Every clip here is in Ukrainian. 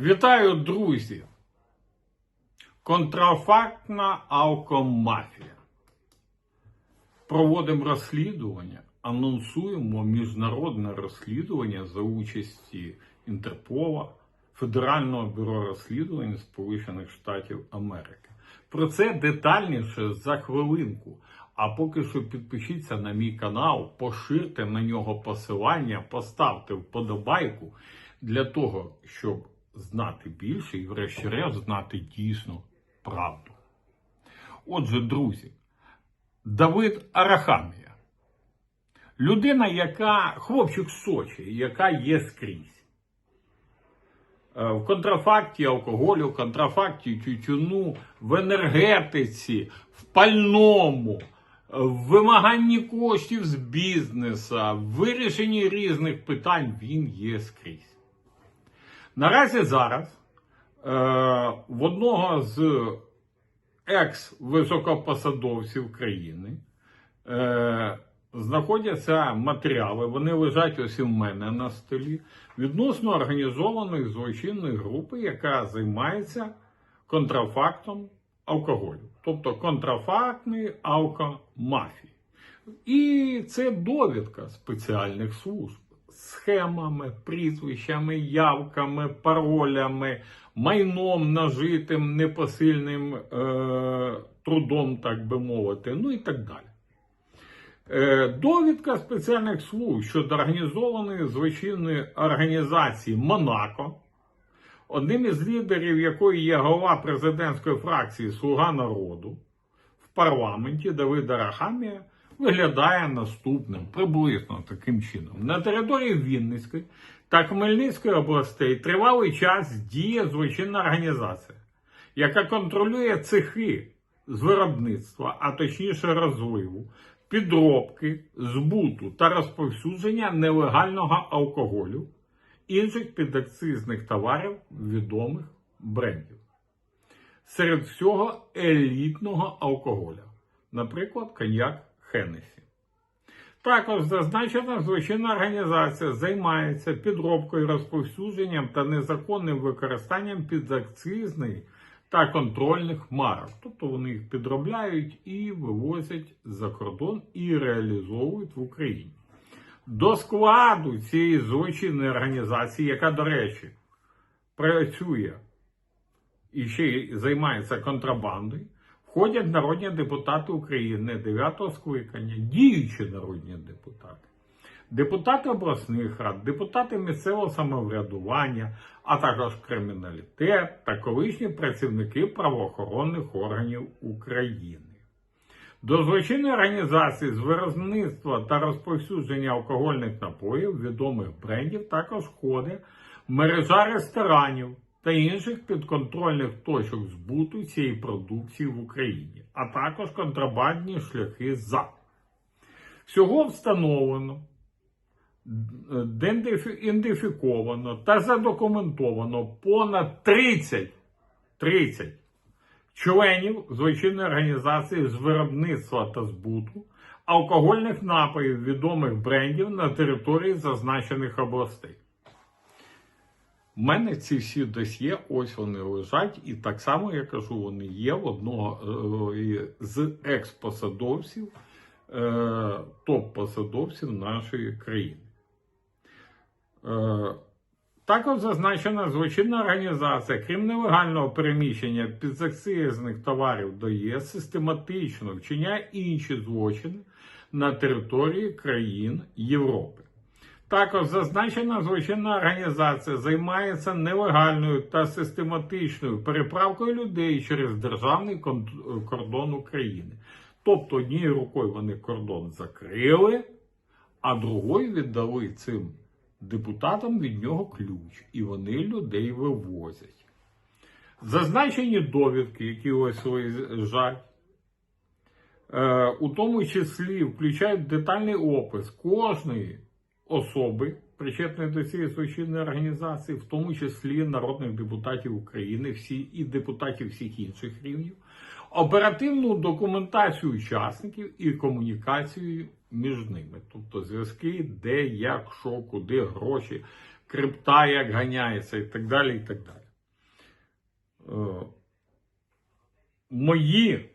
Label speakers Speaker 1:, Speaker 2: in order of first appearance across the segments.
Speaker 1: Вітаю, друзі! Контрафактна алкомафія. Проводимо розслідування, анонсуємо міжнародне розслідування за участі Інтерпола, Федерального бюро розслідувань Сполучених Штатів Америки. Про це детальніше за хвилинку. А поки що підпишіться на мій канал, поширте на нього посилання, поставте вподобайку для того, щоб знати більше і, врешті-решт, знати дійсно правду. Отже, друзі, Давид Арахамія. Людина, яка хлопчик Сочі, яка є скрізь. Е, В контрафакті алкоголю, в контрафакті тютюну, в енергетиці, в пальному, в вимаганні коштів з бізнеса, в вирішенні різних питань він є скрізь. Наразі зараз е, в одного з екс-високопосадовців країни е, знаходяться матеріали, вони лежать ось і в мене на столі, відносно організованої злочинної групи, яка займається контрафактом алкоголю, тобто контрафактної алкомафії. І це довідка спеціальних служб схемами, прізвищами, явками, паролями, майном нажитим непосильним е, трудом, так би мовити, ну і так далі. Е, довідка спеціальних служб щодо організованої злочинної організації Монако, одним із лідерів якої є голова президентської фракції Слуга народу в парламенті Давида Рахамія, виглядає наступним, приблизно таким чином. На території Вінницької та Хмельницької областей тривалий час діє злочинна організація, яка контролює цехи з виробництва, а точніше розливу, підробки, збуту та розповсюдження нелегального алкоголю, інших підакцизних товарів відомих брендів. Серед всього елітного алкоголя, наприклад, коньяк Хеннесі. Також зазначена злочинна організація займається підробкою, розповсюдженням та незаконним використанням підакцизних та контрольних марок. Тобто вони їх підробляють і вивозять за кордон і реалізовують в Україні. До складу цієї злочинної організації, яка, до речі, працює і ще й займається контрабандою, входять народні депутати України 9-го скликання, діючі народні депутати, депутати обласних рад, депутати місцевого самоврядування, а також криміналітет та колишні працівники правоохоронних органів України. До злочинної організації з виробництва та розповсюдження алкогольних напоїв відомих брендів також входить мережа ресторанів та інших підконтрольних точок збуту цієї продукції в Україні, а також контрабандні шляхи за. Всього встановлено, ідентифіковано та задокументовано понад 30, 30 членів злочинної організації з виробництва та збуту алкогольних напоїв відомих брендів на території зазначених областей. У мене ці всі досьє, ось вони лежать, і так само я кажу, вони є в одного е, з екс-посадовців, е, топ-посадовців нашої країни. Е, також зазначена злочинна організація, крім нелегального переміщення підзакцизних товарів до ЄС, систематично вчиняє інші злочини на території країн Європи. Також зазначена злочинна організація займається нелегальною та систематичною переправкою людей через державний кордон України. Тобто однією рукою вони кордон закрили, а другою віддали цим депутатам від нього ключ, і вони людей вивозять. Зазначені довідки, які ось лежать, е, у тому числі включають детальний опис кожної особи, причетної до цієї злочинної організації, в тому числі народних депутатів України, всі і депутатів всіх інших рівнів, оперативну документацію учасників і комунікацію між ними, тобто зв'язки, де, як, що, куди, гроші, крипта, як ганяється, і так далі. і так далі. Е, мої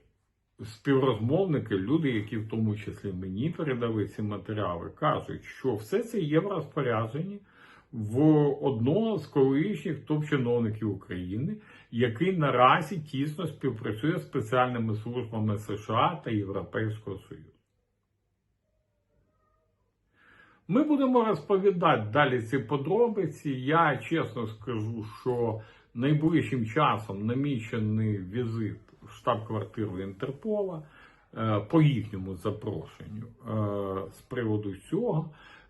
Speaker 1: співрозмовники, люди, які в тому числі мені передали ці матеріали, кажуть, що все це є в розпорядженні в одного з колишніх топ-чиновників України, який наразі тісно співпрацює з спеціальними службами США та Європейського Союзу. Ми будемо розповідати далі ці подробиці. Я чесно скажу, що найближчим часом намічений візит штаб-квартиру Інтерпола е, по їхньому запрошенню е, з приводу цього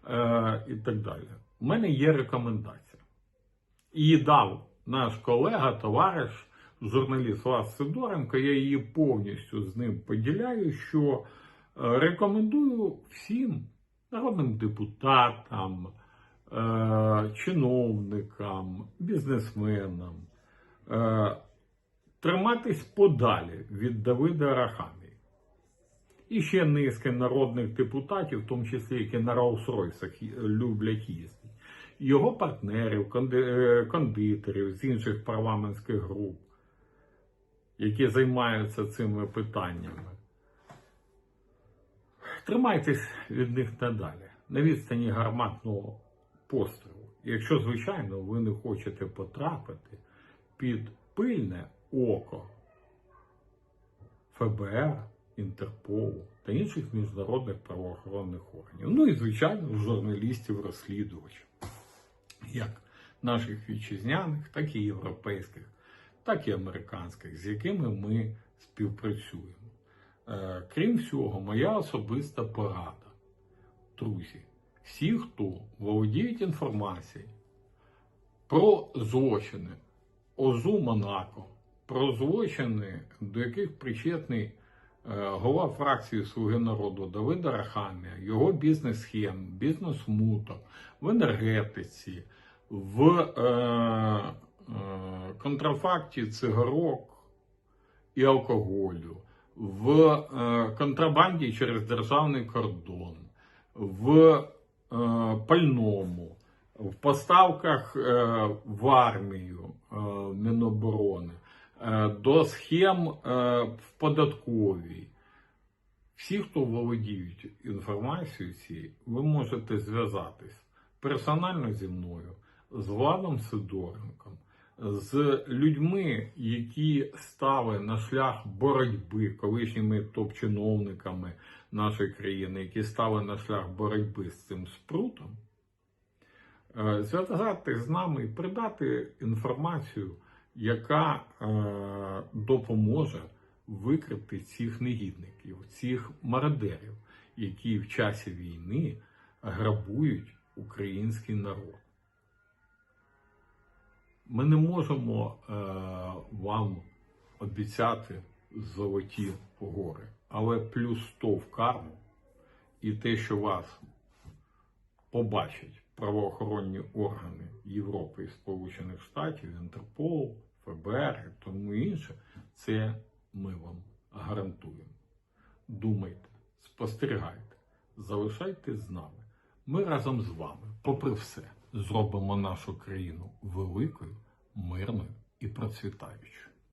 Speaker 1: е, і так далі. У мене є рекомендація. Її дав наш колега, товариш, журналіст Лас Сидоренко. Я її повністю з ним поділяю, що рекомендую всім народним депутатам, чиновникам, бізнесменам триматись подалі від Давида Рахамії. І ще низки народних депутатів, в тому числі які на Роуз-Ройсах люблять їздити. Його партнерів, е, кондитерів з інших парламентських груп, які займаються цими питаннями. Тримайтесь від них надалі на відстані гарматного пострілу. Якщо, звичайно, ви не хочете потрапити під пильне око ФБР, Інтерполу та інших міжнародних правоохоронних органів. Ну і, звичайно, журналістів-розслідувачів, як наших вітчизняних, так і європейських, так і американських, з якими ми співпрацюємо. Е, Крім всього, моя особиста порада. Друзі, всі, хто володіють інформацією про злочини ОЗУ Монако, про злочини, до яких причетний е, голова фракції Слуги народу Давид Арахамія, його бізнес-схем, бізнес-муток в енергетиці, в е, е, контрафакті цигарок і алкоголю, в е, контрабанді через державний кордон, в е, пальному, в поставках е, в армію е, Міноборони, до схем е, в податковій. Всі, хто володіють інформацією цією, ви можете зв'язатись персонально зі мною, з Владом Сидоренком, з людьми, які стали на шлях боротьби колишніми топ-чиновниками нашої країни, які стали на шлях боротьби з цим спрутом, е, зв'язатись з нами і придати інформацію, яка е, допоможе викрити цих негідників, цих мародерів, які в часі війни грабують український народ. Ми не можемо е, вам обіцяти золоті гори, але плюс 100 в карму і те, що вас побачать правоохоронні органи Європи і Сполучених Штатів, Інтерпол, ФБР і тому інше, це ми вам гарантуємо. Думайте, спостерігайте, залишайтесь з нами. Ми разом з вами, попри все, зробимо нашу країну великою, мирною і процвітаючою.